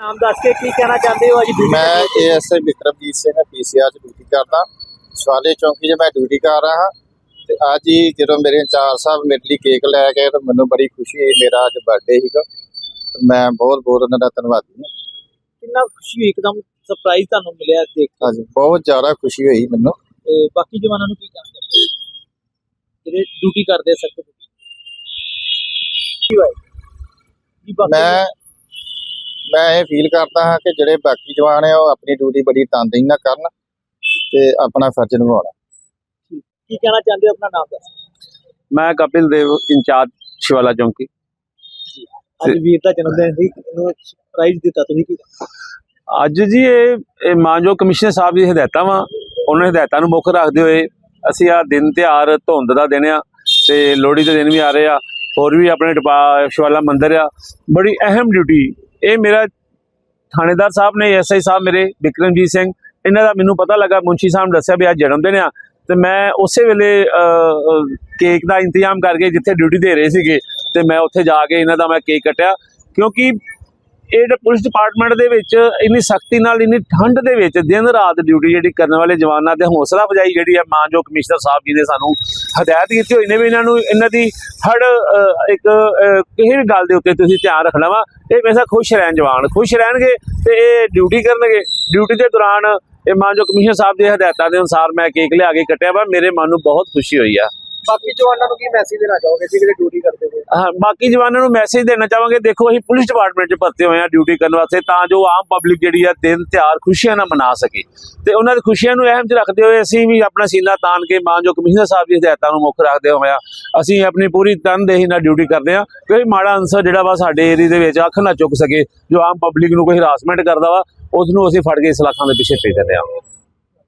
ਨਾਮ ਦੱਸ ਕੇ ਕੀ ਕਹਿਣਾ ਚਾਹੁੰਦੇ ਹੋ ਅੱਜ ਮੈਂ ਏਐਸਆਈ ਵਿਕਰਮਜੀਤ ਸਿੰਘ ਪੀਸੀਆਰ ਚ ਡਿਊਟੀ ਕਰਦਾ। ਸ਼ਿਵਾਲੇ ਚੌਂਕੀ 'ਚ ਮੈਂ ਡਿਊਟੀ ਕਰ ਰਿਹਾ ਹਾਂ। ਤੇ ਅੱਜ ਹੀ ਜਦੋਂ ਮੇਰੇ ਇੰਚਾਰਜ ਸਾਹਿਬ ਮੇਰੇ ਲਈ ਕੇਕ ਲੈ ਗਏ ਤਾਂ ਮੈਨੂੰ ਬੜੀ ਖੁਸ਼ੀ ਹੋਈ। ਮੇਰਾ ਅੱਜ ਬਰਥਡੇ ਸੀਗਾ। ਤੇ ਮੈਂ ਬਹੁਤ ਬਹੁਤ ਉਹਨਾਂ ਦਾ ਧੰਨਵਾਦੀ ਹਾਂ। ਕਿੰਨਾ ਖੁਸ਼ੀ ਹੋਈ? ਇੱਕਦਮ ਸਰਪ੍ਰਾਈਜ਼ ਤੁਹਾਨੂੰ ਮਿਲਿਆ ਦੇਖ ਕੇ। ਅੱਜ ਬਹੁਤ ਜ਼ਿਆਦਾ ਖੁਸ਼ੀ ਹੋਈ ਮੈਨੂੰ। ਤੇ ਬਾਕੀ ਜਵਾਨਾਂ ਨੂੰ ਕੀ ਕਹਿਣਾ ਚਾਹੁੰਦੇ ਹੋ? ਜਿਹੜੇ ਡਿਊਟੀ ਕਰਦੇ ਸਖਤ ਡਿਊਟੀ ਕੀ ਹੋਇਆ ਜੀ ਬਾਕੀ ਮੈਂ ਮੈਂ ਇਹ ਫੀਲ ਕਰਦਾ ਹਾਂ ਕਿ ਜਿਹੜੇ ਬਾਕੀ ਜਵਾਨ ਆ ਉਹ ਆਪਣੀ ਡਿਊਟੀ ਬੜੀ ਤਨਦੇਹੀ ਨਾਲ ਕਰਨ ਤੇ ਆਪਣਾ ਫਰਜ਼ ਨਿਭਾਉਣ। ਕੀ ਕਹਿਣਾ ਚਾਹੁੰਦੇ ਹੋ? ਆਪਣਾ ਨਾਮ ਦੱਸ। ਮੈਂ ਕਪਿਲ ਦੇਵ ਇੰਚਾਰਜ ਸ਼ਿਵਾਲਾ ਚੌਂਕੀ। ਅੱਜ ਵੀਰ ਦਾ ਜਨਮ ਦਿਨ ਸੀ ਇਹਨੂੰ ਸਰਪ੍ਰਾਈਜ਼ ਦਿੱਤਾ ਤੁਸੀਂ ਕੀ? ਅੱਜ ਜੀ ਇਹ ਇਹ ਮਾਨਯੋਗ ਕਮਿਸ਼ਨਰ ਸਾਹਿਬ ਦੀ ਹਦਾਇਤਾਂ ਵਾ। ਉਹਨਾਂ ਹਦਾਇਤਾਂ ਨੂੰ ਮੁੱਖ ਰੱਖਦੇ ਹੋਏ ਅਸੀਂ ਆ ਦਿਨ ਤਿਉਹਾਰ ਧੁੰਦ ਦਾ ਦਿਨ ਆ ਤੇ ਲੋਹੜੀ ਦੇ ਦਿਨ ਵੀ ਆ ਰਹੇ ਆ। ਹੋਰ ਵੀ ਆਪਣੇ ਸ਼ਿਵਾਲਾ ਮੰਦਿਰ ਆ। ਬੜੀ ਅਹਿਮ ਡਿਊਟੀ ਇਹ ਮੇਰਾ ਥਾਣੇਦਾਰ ਸਾਹਿਬ ਨੇ ਐਸਆਈ ਸਾਹਿਬ ਮੇਰੇ, ਵਿਕਰਮਜੀਤ ਸਿੰਘ, ਇਹਨਾਂ ਦਾ ਮੈਨੂੰ ਪਤਾ ਲੱਗਾ ਮੁੰਸ਼ੀ ਸਾਹਿਬ ਨੇ ਦੱਸਿਆ ਵੀ ਅੱਜ ਜਨਮ ਦਿਨ ਆ, ਤੇ ਮੈਂ ਉਸੇ ਵੇਲੇ ਕੇਕ ਦਾ ਇੰਤਜ਼ਾਮ ਕਰਕੇ ਜਿੱਥੇ ਡਿਊਟੀ ਦੇ ਰਹੇ ਸੀਗੇ, ਤੇ ਮੈਂ ਉੱਥੇ ਜਾ ਕੇ ਇਹਨਾਂ ਦਾ ਮੈਂ ਕੇਕ ਕੱਟਿਆ, ਕਿਉਂਕਿ ਇਹ ਜਿਹੜਾ ਪੁਲਿਸ ਡਿਪਾਰਟਮੈਂਟ ਦੇ ਵਿੱਚ ਇੰਨੀ ਸਖਤੀ ਨਾਲ, ਇੰਨੀ ਠੰਡ ਦੇ ਵਿੱਚ ਦਿਨ ਰਾਤ ਡਿਊਟੀ ਜਿਹੜੀ ਕਰਨ ਵਾਲੇ ਜਵਾਨਾਂ ਦੇ ਹੌਸਲਾ ਅਫਜ਼ਾਈ ਜਿਹੜੀ ਹੈ ਮਾਨਯੋਗ ਕਮਿਸ਼ਨਰ ਸਾਹਿਬ ਜੀ ਨੇ ਸਾਨੂੰ ਹਦਾਇਤ ਕੀਤੀ ਹੋਈ ਨੇ ਵੀ ਇਹਨਾਂ ਨੂੰ, ਇਹਨਾਂ ਦੀ ਹਰ ਇੱਕ ਕਿਸੇ ਵੀ ਗੱਲ ਦੇ ਉੱਤੇ ਤੁਸੀਂ ਧਿਆਨ ਰੱਖਣਾ ਵਾ। ਇਹ ਹਮੇਸ਼ਾ ਖੁਸ਼ ਰਹਿਣ ਜਵਾਨ, ਖੁਸ਼ ਰਹਿਣਗੇ ਤੇ ਇਹ ਡਿਊਟੀ ਕਰਨਗੇ। ਡਿਊਟੀ ਦੇ ਦੌਰਾਨ ਇਹ ਮਾਨਯੋਗ ਕਮਿਸ਼ਨਰ ਸਾਹਿਬ ਦੀ ਹਦਾਇਤਾਂ ਦੇ ਅਨੁਸਾਰ ਮੈਂ ਕੇਕ ਲਿਆ ਕੇ ਕੱਟਿਆ ਵਾ। ਮੇਰੇ ਮਨ ਨੂੰ ਬਹੁਤ ਖੁਸ਼ੀ ਹੋਈ ਆ। ਬਾਕੀ ਜਵਾਨਾਂ ਨੂੰ ਕੀ ਮੈਸੇਜ ਦੇਣਾ ਚਾਹੋਗੇ ਜਿਹੜੇ ਡਿਊਟੀ ਕਰਦੇ ਨੇ? ਹਾਂ, ਬਾਕੀ ਜਵਾਨਾਂ ਨੂੰ ਮੈਸੇਜ ਦੇਣਾ ਚਾਹਾਂਗੇ, ਦੇਖੋ ਅਸੀਂ ਪੁਲਿਸ ਡਿਪਾਰਟਮੈਂਟ 'ਚ ਭਰਤੇ ਹੋਏ ਆ ਡਿਊਟੀ ਕਰਨ ਵਾਸਤੇ, ਤਾਂ ਜੋ ਆਮ ਪਬਲਿਕ ਜਿਹੜੀ ਆ ਦਿਨ ਤਿਉਹਾਰ ਖੁਸ਼ੀਆਂ ਨਾਲ ਮਨਾ ਸਕੇ। ਤੇ ਉਹਨਾਂ ਦੀ ਖੁਸ਼ੀਆਂ ਨੂੰ ਅਹਿਮ 'ਚ ਰੱਖਦੇ ਹੋਏ ਅਸੀਂ ਵੀ ਆਪਣਾ ਸੀਨਾ ਤਾਣ ਕੇ ਮਾਂ ਜੋ ਕਮਿਸ਼ਨਰ ਸਾਹਿਬ ਦੀ ਹਦਾਇਤਾਂ ਨੂੰ ਮੁੱਖ ਰੱਖਦੇ ਹੋਇਆ ਅਸੀਂ ਆਪਣੀ ਪੂਰੀ ਤਨਦੇਹੀ ਨਾਲ ਡਿਊਟੀ ਕਰਦੇ ਆ ਕੋਈ ਮਾੜਾ ਅੰਸਰ ਜਿਹੜਾ ਵਾ ਸਾਡੇ ਏਰੀਆ ਦੇ ਵਿੱਚ ਅੱਖ ਨਾ ਚੁੱਕ ਸਕੇ, ਜੋ ਆਮ ਪਬਲਿਕ ਨੂੰ ਕੋਈ ਹਰਾਸਮੈਂਟ ਕਰਦਾ ਵਾ ਉਸ ਨੂੰ ਅਸੀਂ ਫੜ ਕੇ ਸਲਾਖਾਂ ਦੇ ਪਿੱਛੇ ਭੇਜ ਦਿੰਦੇ ਆ